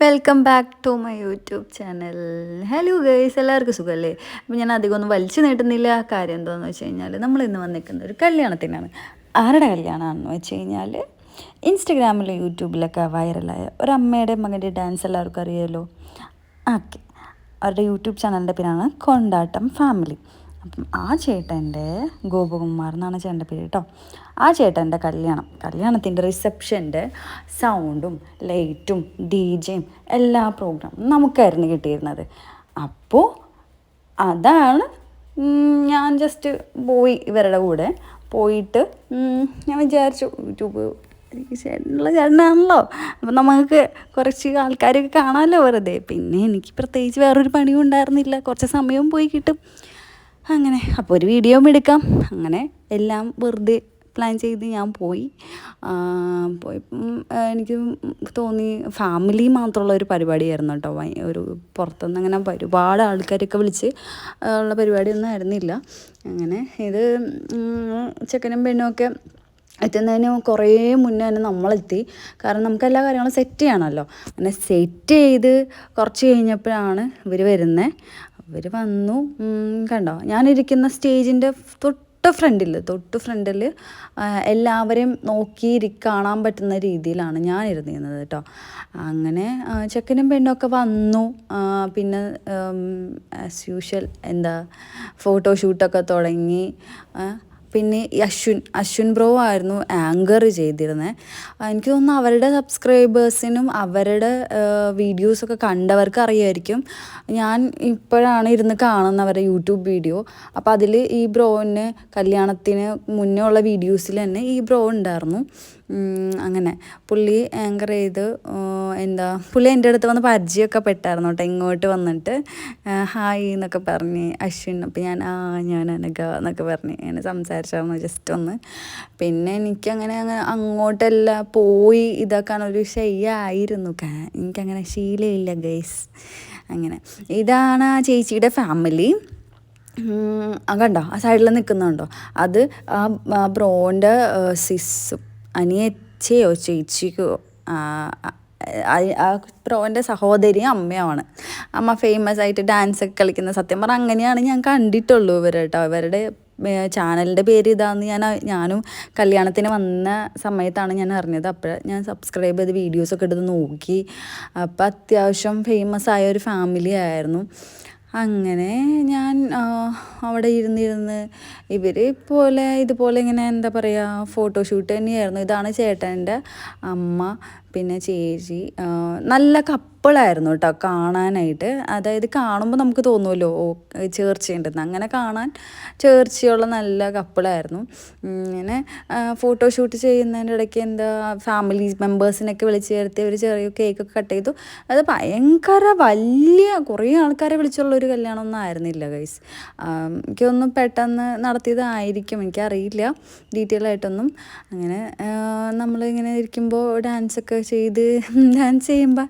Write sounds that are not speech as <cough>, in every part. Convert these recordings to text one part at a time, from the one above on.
Welcome back to my YouTube channel. Hello guys എല്ലാവർക്കും സുഖമല്ലേ അപ്പോൾ ഞാൻ അധികം ഒന്നും വലിച്ചു നീട്ടുന്നില്ല. കാര്യം എന്താണെന്ന് വെച്ച് കഴിഞ്ഞാൽ നമ്മൾ ഇന്ന് വന്നിരിക്കുന്ന ഒരു കല്യാണത്തിനാണ്. ആരുടെ കല്യാണമാണെന്ന് വെച്ച് കഴിഞ്ഞാൽ ഇൻസ്റ്റഗ്രാമിലും യൂട്യൂബിലൊക്കെ വൈറലായ ഒരു അമ്മയുടെ മകന്റെ ഡാൻസ് എല്ലാവർക്കും അറിയാമല്ലോ ഓക്കെ. അവരുടെ യൂട്യൂബ് ചാനലിന്റെ പേരാണ് കൊണ്ടാട്ടം ഫാമിലി. അപ്പം ആ ചേട്ടന്റെ ഗോപകുമാർ എന്നാണ് ചേട്ടന്റെ പേര് കേട്ടോ. ആ ചേട്ടന്റെ കല്യാണം കല്യാണത്തിന്റെ റിസപ്ഷന്റെ സൗണ്ടും ലൈറ്റും ഡി ജെയും എല്ലാ പ്രോഗ്രാമും നമുക്കായിരുന്നു കിട്ടിയിരുന്നത്. അപ്പോൾ അതാണ് ഞാൻ ജസ്റ്റ് പോയി ഇവരുടെ കൂടെ പോയിട്ട് ഞാൻ വിചാരിച്ചു യൂട്യൂബ് ചേട്ടനുള്ള ചേട്ടനാണല്ലോ. അപ്പം നമുക്ക് കുറച്ച് ആൾക്കാരൊക്കെ കാണാമല്ലോ വെറുതെ. പിന്നെ എനിക്ക് പ്രത്യേകിച്ച് വേറൊരു പണിയും ഉണ്ടായിരുന്നില്ല. കുറച്ച് സമയവും പോയി കിട്ടും. അങ്ങനെ അപ്പോൾ ഒരു വീഡിയോ എടുക്കാം. അങ്ങനെ എല്ലാം വെറുതെ പ്ലാൻ ചെയ്ത് ഞാൻ പോയി. പോയി എനിക്ക് തോന്നി ഫാമിലി മാത്രമുള്ള ഒരു പരിപാടിയായിരുന്നു കേട്ടോ. ഒരു പുറത്തുനിന്ന് അങ്ങനെ ഒരുപാട് ആൾക്കാരൊക്കെ വിളിച്ച് ഉള്ള പരിപാടിയൊന്നും ആയിരുന്നില്ല. അങ്ങനെ ഇത് ചെക്കനും പെണ്ണും ഒക്കെ എത്തുന്നതിന് കുറേ മുന്നേ തന്നെ നമ്മളെത്തി. കാരണം നമുക്ക് എല്ലാ കാര്യങ്ങളും സെറ്റ് ചെയ്യണമല്ലോ അങ്ങനെ സെറ്റ് ചെയ്ത് കുറച്ച് കഴിഞ്ഞപ്പോഴാണ് ഇവർ വരുന്നത് അവർ വന്നു. കണ്ടോ? ഞാനിരിക്കുന്ന സ്റ്റേജിന്റെ തൊട്ട് ഫ്രണ്ടിൽ തൊട്ട് ഫ്രണ്ടിൽ എല്ലാവരെയും നോക്കി കാണാൻ പറ്റുന്ന രീതിയിലാണ് ഞാൻ ഇരുന്നിരുന്നത് കേട്ടോ. അങ്ങനെ ചെക്കനും പെണ്ണൊക്കെ വന്നു. പിന്നെ ആസ് യൂഷ്വൽ എന്താ ഫോട്ടോഷൂട്ടൊക്കെ തുടങ്ങി. പിന്നെ അശ്വിൻ അശ്വിൻ ബ്രോ ആയിരുന്നു ആങ്കർ ചെയ്തിരുന്നത് എനിക്ക് തോന്നുന്നു അവരുടെ സബ്സ്ക്രൈബേഴ്സിനും അവരുടെ വീഡിയോസൊക്കെ കണ്ടവർക്ക് അറിയായിരിക്കും. ഞാൻ ഇപ്പോഴാണ് ഇരുന്ന് കാണുന്നവരുടെ യൂട്യൂബ് വീഡിയോ അപ്പോൾ അതിൽ ഈ ബ്രോവിന് കല്യാണത്തിന് മുന്നേ ഉള്ള വീഡിയോസിൽ തന്നെ ഈ ബ്രോ ഉണ്ടായിരുന്നു. അങ്ങനെ. പുള്ളി ആങ്കർ ചെയ്ത് എന്താ പുള്ളി എന്റെ അടുത്ത് വന്ന് പരിചയമൊക്കെ പെട്ടായിരുന്നു കേട്ടോ ഇങ്ങോട്ട് വന്നിട്ട്. ഹായ് എന്നൊക്കെ പറഞ്ഞ് അശ്വിൻ അപ്പോൾ ഞാൻ ആ ഞാൻ അനക എന്നൊക്കെ പറഞ്ഞ്. അങ്ങനെ സംസാരിച്ചായിരുന്നു ജസ്റ്റ് ഒന്ന്. പിന്നെ എനിക്കങ്ങനെ അങ്ങനെ അങ്ങോട്ടല്ല പോയി ഇതാക്കാനൊരു ശയ്യായിരുന്നു. കാ- എനിക്കങ്ങനെ ശീലമില്ല ഗൈസ് അങ്ങനെ. ഇതാണ് ആ ചേച്ചിയുടെ ഫാമിലി കണ്ടോ? ആ സൈഡിൽ നിൽക്കുന്നുണ്ടോ അത് ആ ബ്രോന്റെ സിസ് അനിയച്ചയോ ചേച്ചിക്കോ ബ്രോന്റെ സഹോദരിയും അമ്മയുമാണ് അമ്മ ഫേമസ് ആയിട്ട് ഡാൻസ് ഒക്കെ കളിക്കുന്ന സത്യം പറഞ്ഞാൽ അങ്ങനെയാണ് ഞാൻ കണ്ടിട്ടുള്ളൂ ഇവരെ കേട്ടോ. ഇവരുടെ ചാനലിന്റെ പേര് ഇതാന്ന് ഞാൻ ഞാനും കല്യാണത്തിന് വന്ന സമയത്താണ് ഞാൻ അറിഞ്ഞത്. അപ്പോൾ ഞാൻ സബ്സ്ക്രൈബ് ചെയ്ത് വീഡിയോസൊക്കെ എടുത്ത് നോക്കി. അപ്പോൾ അത്യാവശ്യം ഫേമസ് ആയ ഒരു ഫാമിലി ആയിരുന്നു. അങ്ങനെ ഞാൻ അവിടെ ഇരുന്നിരുന്ന് ഇവർ പോലെ ഇതുപോലെ ഇങ്ങനെ എന്താ പറയുക ഫോട്ടോഷൂട്ട് തന്നെയായിരുന്നു. ഇതാണ് ചേട്ടന്റെ അമ്മ പിന്നെ ചേച്ചി നല്ല നല്ല കപ്പിളായിരുന്നു കേട്ടോ കാണാനായിട്ട്. അതായത് കാണുമ്പോൾ നമുക്ക് തോന്നുമല്ലോ ഓ ചേർച്ചയുണ്ടെന്ന്. അങ്ങനെ കാണാൻ ചേർച്ചയുള്ള നല്ല കപ്പിളായിരുന്നു. ഇങ്ങനെ ഫോട്ടോഷൂട്ട് ചെയ്യുന്നതിന്റെ ഇടയ്ക്ക് എന്താ ഫാമിലി മെമ്പേഴ്സിനൊക്കെ വിളിച്ച് ചേർത്തി ഒരു ചെറിയ കേക്കൊക്കെ കട്ട് ചെയ്തു. അത് ഭയങ്കര വലിയ കുറേ ആൾക്കാരെ വിളിച്ചുള്ള ഒരു കല്യാണമൊന്നും ആയിരുന്നില്ല ഗൈസ് എനിക്കൊന്നും പെട്ടെന്ന് നടത്തിയതായിരിക്കും. എനിക്കറിയില്ല. ഡീറ്റെയിൽ ആയിട്ടൊന്നും. അങ്ങനെ നമ്മളിങ്ങനെ ഇരിക്കുമ്പോൾ ഡാൻസൊക്കെ ചെയ്ത് <laughs> ഡാൻസ് ചെയ്യുമ്പോൾ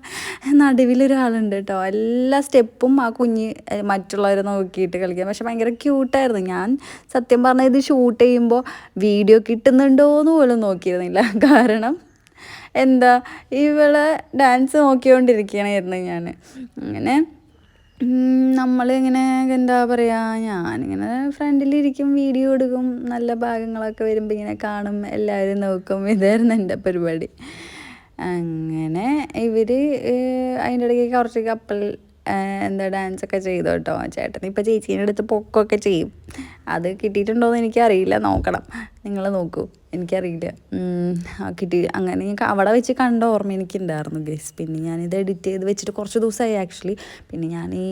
നടുവിലൊരാളുണ്ട് കേട്ടോ എല്ലാ സ്റ്റെപ്പും ആ കുഞ്ഞ് മറ്റുള്ളവരെ നോക്കിയിട്ട് കളിക്കാം. പക്ഷെ ഭയങ്കര ക്യൂട്ടായിരുന്നു. ഞാൻ സത്യം പറഞ്ഞാൽ ഇത് ഷൂട്ട് ചെയ്യുമ്പോൾ വീഡിയോ കിട്ടുന്നുണ്ടോ എന്ന് പോലും നോക്കിയിരുന്നില്ല. <laughs> കാരണം എന്താ ഇവളെ ഡാൻസ് നോക്കിക്കൊണ്ടിരിക്കുകയായിരുന്നു ഞാൻ അങ്ങനെ നമ്മളിങ്ങനെ എന്താ പറയുക ഞാനിങ്ങനെ ഫ്രണ്ടിലിരിക്കും വീഡിയോ എടുക്കും നല്ല ഭാഗങ്ങളൊക്കെ വരുമ്പോൾ ഇങ്ങനെ കാണും എല്ലാവരും നോക്കും. ഇതായിരുന്നു എന്റെ പരിപാടി. അങ്ങനെ ഇവർ അതിന്റെ ഇടയ്ക്ക് കുറച്ച് കപ്പൽ എന്താ ഡാൻസൊക്കെ ചെയ്തു കേട്ടോ. ചേട്ടൻ ഇപ്പോൾ ചേച്ചീന്റെ അടുത്ത് പൊക്കൊക്കെ ചെയ്യും. അത് കിട്ടിയിട്ടുണ്ടോയെന്ന് എനിക്കറിയില്ല. നോക്കണം. നിങ്ങൾ നോക്കൂ. എനിക്കറിയില്ല. കിട്ടി അങ്ങനെ ഞാൻ അവിടെ വെച്ച് കണ്ട ഓർമ്മ എനിക്കുണ്ടായിരുന്നു ഗൈസ് പിന്നെ ഞാനിത് എഡിറ്റ് ചെയ്ത് വെച്ചിട്ട് കുറച്ച് ദിവസമായി ആക്ച്വലി പിന്നെ ഞാൻ ഈ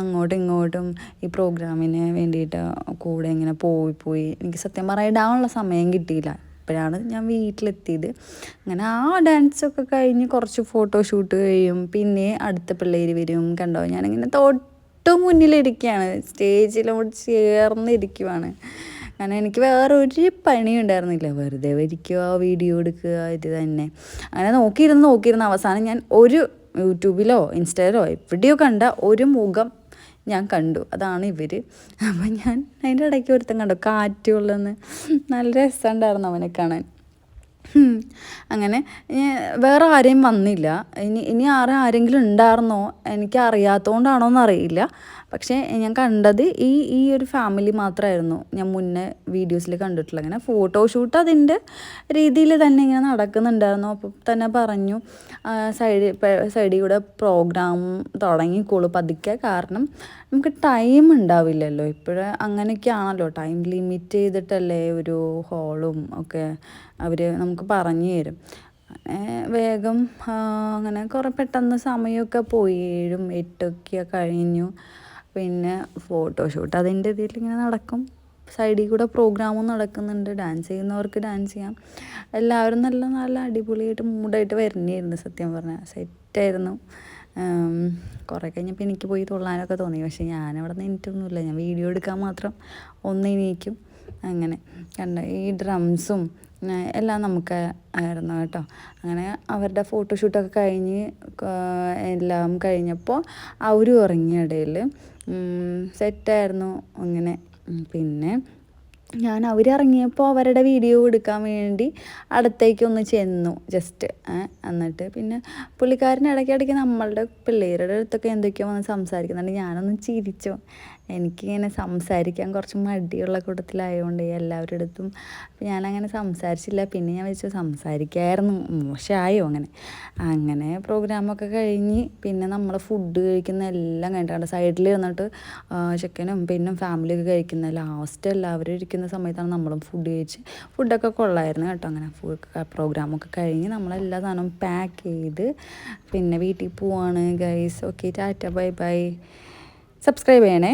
അങ്ങോട്ടും ഇങ്ങോട്ടും ഈ പ്രോഗ്രാമിന് വേണ്ടിയിട്ട് കൂടെ ഇങ്ങനെ പോയി പോയി. എനിക്ക് സത്യം പറയാൻ ഇടാനുള്ള സമയം കിട്ടിയില്ല. ഇപ്പോഴാണ് ഞാൻ വീട്ടിലെത്തിയത്. അങ്ങനെ ആ ഡാൻസൊക്കെ കഴിഞ്ഞ് കുറച്ച് ഫോട്ടോ ഷൂട്ട് കഴിയും. പിന്നെ അടുത്ത പിള്ളേർ വരും. കണ്ടോ? ഞാനിങ്ങനെ തൊട്ട് മുന്നിലിരിക്കുകയാണ്. സ്റ്റേജിലോട്ട് ചേർന്നിരിക്കുവാണ്. കാരണം എനിക്ക് വേറെ ഒരു പണി ഉണ്ടായിരുന്നില്ല വെറുതെ വരിക്കുക വീഡിയോ എടുക്കുക ഇത് തന്നെ. അങ്ങനെ നോക്കിയിരുന്ന് നോക്കിയിരുന്ന അവസാനം ഞാൻ ഒരു യൂട്യൂബിലോ ഇൻസ്റ്റയിലോ എവിടെയോ കണ്ട ഒരു മുഖം ഞാൻ കണ്ടു. അതാണ് ഇവർ അപ്പം ഞാൻ അതിന്റെ ഇടയ്ക്ക് ഒരുത്തൻ കണ്ടു. കാറ്റുള്ളെന്ന്. നല്ല രസമുണ്ടായിരുന്നു അവനെ കാണാൻ. അങ്ങനെ വേറെ ആരെയും വന്നില്ല. ഇനി ഇനി ആരെ ആരെങ്കിലും ഉണ്ടായിരുന്നോ? എനിക്ക് അറിയാത്തതുകൊണ്ടാണോ എന്നറിയില്ല പക്ഷേ ഞാൻ കണ്ടത് ഈ ഈ ഒരു ഫാമിലി മാത്രമായിരുന്നു ഞാൻ മുന്നേ വീഡിയോസിൽ കണ്ടിട്ടുള്ളത്. അങ്ങനെ ഫോട്ടോഷൂട്ട് അതിന്റെ രീതിയിൽ തന്നെ ഇങ്ങനെ നടക്കുന്നുണ്ടായിരുന്നു. അപ്പോൾ തന്നെ പറഞ്ഞു സൈഡ് സൈഡിൽ കൂടെ പ്രോഗ്രാം തുടങ്ങിക്കോളൂ പതുക്കെ. കാരണം നമുക്ക് ടൈം ഉണ്ടാവില്ലല്ലോ. ഇപ്പോഴേ അങ്ങനെയൊക്കെയാണല്ലോ. ടൈം ലിമിറ്റ് ചെയ്തിട്ടല്ലേ ഒരു ഹോളും ഒക്കെ അവർ നമുക്ക് പറഞ്ഞു തരും. വേഗം അങ്ങനെ കുറേ പെട്ടെന്ന് സമയമൊക്കെ പോയി. ഏഴും എട്ടൊക്കെ കഴിഞ്ഞു. പിന്നെ ഫോട്ടോഷൂട്ട് അതിന്റെ ഇതിൽ ഇങ്ങനെ നടക്കും. സൈഡിൽ കൂടെ പ്രോഗ്രാമും നടക്കുന്നുണ്ട്. ഡാൻസ് ചെയ്യുന്നവർക്ക് ഡാൻസ് ചെയ്യാം. എല്ലാവരും നല്ല നല്ല അടിപൊളിയായിട്ട് മൂഡായിട്ട് വരുന്നതായിരുന്നു സത്യം പറഞ്ഞാൽ. സെറ്റായിരുന്നു. കുറേ കഴിഞ്ഞപ്പോൾ എനിക്ക് പോയി തൊള്ളാനൊക്കെ തോന്നി. പക്ഷേ ഞാനവിടെ എനിക്കൊന്നുമില്ല ഞാൻ വീഡിയോ എടുക്കാൻ മാത്രം ഒന്ന് എണീക്കും. അങ്ങനെ കണ്ട ഈ ഡ്രംസും എല്ലാം നമുക്ക് ആയിരുന്നു കേട്ടോ. അങ്ങനെ അവരുടെ ഫോട്ടോഷൂട്ടൊക്കെ കഴിഞ്ഞ് എല്ലാം കഴിഞ്ഞപ്പോൾ അവരും ഉറങ്ങിയ ഇടയിൽ സെറ്റായിരുന്നു അങ്ങനെ. പിന്നെ ഞാൻ അവരിറങ്ങിയപ്പോൾ അവരുടെ വീഡിയോ എടുക്കാൻ വേണ്ടി അടുത്തേക്കൊന്ന് ചെന്നു. ജസ്റ്റ് എന്നിട്ട് പിന്നെ പുള്ളിക്കാരൻ ഇടയ്ക്കിടയ്ക്ക് നമ്മളുടെ പിള്ളേരുടെ അടുത്തൊക്കെ എന്തൊക്കെയോ വന്ന് സംസാരിക്കുന്നുണ്ട്. ഞാനൊന്ന് ചിരിച്ചു. എനിക്കിങ്ങനെ സംസാരിക്കാൻ കുറച്ച് മടിയുള്ള കൂട്ടത്തിലായതുകൊണ്ട് എല്ലാവരുടെ അടുത്തും അപ്പം ഞാനങ്ങനെ സംസാരിച്ചില്ല. പിന്നെ ഞാൻ വെച്ചു സംസാരിക്കായിരുന്നു മോശമായോ അങ്ങനെ. അങ്ങനെ പ്രോഗ്രാമൊക്കെ കഴിഞ്ഞ് പിന്നെ നമ്മൾ ഫുഡ് കഴിക്കുന്ന എല്ലാം കഴിഞ്ഞിട്ട് സൈഡിൽ ഇരുന്നിട്ട് ചെക്കനും പിന്നെ ഫാമിലിയൊക്കെ കഴിക്കുന്ന ലാസ്റ്റ് എല്ലാവരും ഇരിക്കുന്ന സമയത്താണ് നമ്മളും ഫുഡ് കഴിച്ച് ഫുഡൊക്കെ കൊള്ളായിരുന്നു കേട്ടോ. അങ്ങനെ ഫുഡ് പ്രോഗ്രാമൊക്കെ കഴിഞ്ഞ് നമ്മളെല്ലാ സാധനവും പാക്ക് ചെയ്ത് പിന്നെ വീട്ടിൽ പോവാണ് guys okay tata bye bye. Subscribe ചെയ്യണേ.